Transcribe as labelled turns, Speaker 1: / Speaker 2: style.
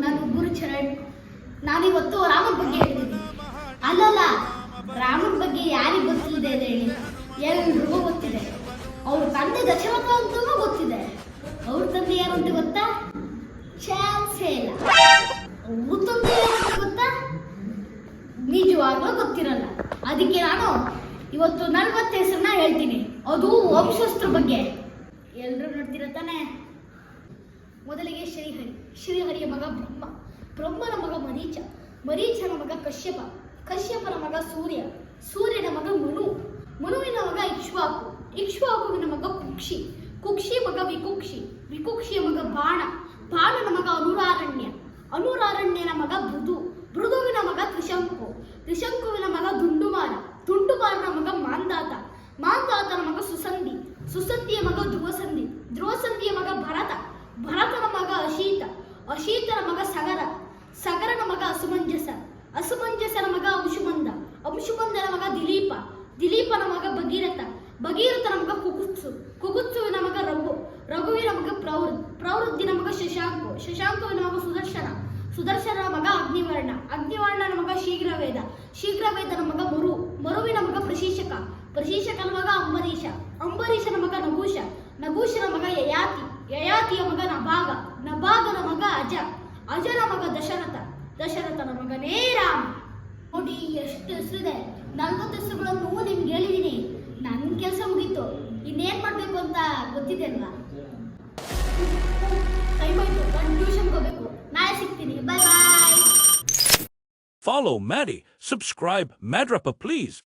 Speaker 1: ನಾನು ಗುರು ಗುರುಚರಣ್ ನಾನಿವತ್ತು ರಾಮನ ಬಗ್ಗೆ ಹೇಳ್ತೀನಿ ಅಲ್ಲಲ್ಲ, ರಾಮನ ಬಗ್ಗೆ ಯಾರಿಗೆ ಗೊತ್ತಿದೆ ಅಂತ ಹೇಳಿ. ಎಲ್ರಿಗೂ ಗೊತ್ತಿದೆ. ಅವ್ರ ತಂದೆ ದಶರಥ ಅಂತೂ ಗೊತ್ತಿದೆ. ಅವ್ರ ತಂದೆ ಯಾರು ಅಂತ ಗೊತ್ತಾ? ಚಾನ್ಸೇ ಇಲ್ಲ. ಅವ್ರ ತಂದೆ ಯಾರು ಅಂತ ಗೊತ್ತಾ? ನಿಜವಾಗ್ಲೂ ಗೊತ್ತಿರಲ್ಲ. ಅದಕ್ಕೆ ನಾನು ಇವತ್ತು ನಲ್ವತ್ತು ಹೆಸರನ್ನ ಹೇಳ್ತೀನಿ. ಅದು ವಂಶಸ್ತ್ರ ಬಗ್ಗೆ. ಶ್ರೀಹರಿ ಶ್ರೀಹರಿಯ ಮಗ ಬ್ರಹ್ಮ ಬ್ರಹ್ಮನ ಮಗ ಮರೀಚ ಮರೀಚನ ಮಗ ಕಶ್ಯಪ ಕಶ್ಯಪನ ಮಗ ಸೂರ್ಯ ಸೂರ್ಯನ ಮಗ ಮನು ಮನುವಿನ ಮಗ ಇಕ್ಷ್ವಾಕು ಇಕ್ಷ್ವಾಕುವಿನ ಮಗ ಕುಕ್ಷಿ ಕುಕ್ಷಿ ಮಗ ವಿಕುಕ್ಷಿ ವಿಕುಕ್ಷಿಯ ಮಗ ಬಾಣ ಬಾಣನ ಮಗ ಅನುರಾರಣ್ಯ ಅನುರಾರಣ್ಯನ ಮಗ ಮೃದು ಮೃದುವಿನ ಮಗ ತ್ರಿಶಂಕು ತ್ರಿಶಂಕುವಿನ ಮಗ ದುಂಡುಮಾರ ದುಂಡುಮಾರನ ಮಗ ಮಾಂದಾತ ಮಾಂದಾತನ ಮಗ ಸುಸಂಧಿ ಸುಸಂಧಿಯ ಮಗ ಧ್ರುವಸಂಧಿ ಧ್ರುವಸಂಧಿಯ ಮಗ ಭರತ ಭರತನ ಮಗ ಅಶೀತ. ಅಶೀತನ ಮಗ ಸಗರ. ಸಗರನ ಮಗ ಅಸುಮಂಜಸ. ಅಸುಮಂಜಸನ ಮಗ ಅಂಶುಮಂದ ಅಂಶುಮಂದನ ಮಗ ದಿಲೀಪ. ದಿಲೀಪನ ಮಗ ಭಗೀರಥ. ಭಗೀರಥನ ಮಗ ಕುಗುತ್ಸು ಕುಗುತ್ಸುವಿನ ಮಗ ರಘು. ರಘುವಿನ ಮಗ ಪ್ರವೃದ್ ಪ್ರವೃದ್ಧಿನ ಮಗ ಶಶಾಂಕು. ಶಶಾಂಕುವಿನ ಮಗ ಸುದರ್ಶನ. ಸುದರ್ಶನ ಮಗ ಅಗ್ನಿವರ್ಣ. ಅಗ್ನಿವರ್ಣನ ಮಗ ಶೀಘ್ರವೇದ. ಶೀಘ್ರವೇದನ ಮಗ ಮರು. ಯಯಾತಿಯ ಮಗ ನಭಾಗ. ನಭಾಗನ ಮಗ ಅಜ. ಅಜನ ಮಗ ದಶರಥ. ದಶರಥನ ಮಗನೇ ರಾಮ. ನೋಡಿ ಎಷ್ಟು ಹೆಸರಿದೆ. ನಲ್ವತ್ತು ಹೆಸರುಗಳನ್ನು ನಿಮ್ಗೆ ಹೇಳಿದೀನಿ ನನ್ನ ಕೆಲಸ ಮುಗೀತು. ಇನ್ನೇನ್ ಮಾಡ್ಬೇಕು ಅಂತ ಗೊತ್ತಿದೆ ಅಲ್ವಾ? ಆಯ್ತು. ಸಿಗ್ತೀನಿ. ಬಾಯ್
Speaker 2: Follow Maddie. Subscribe Madrapa, please.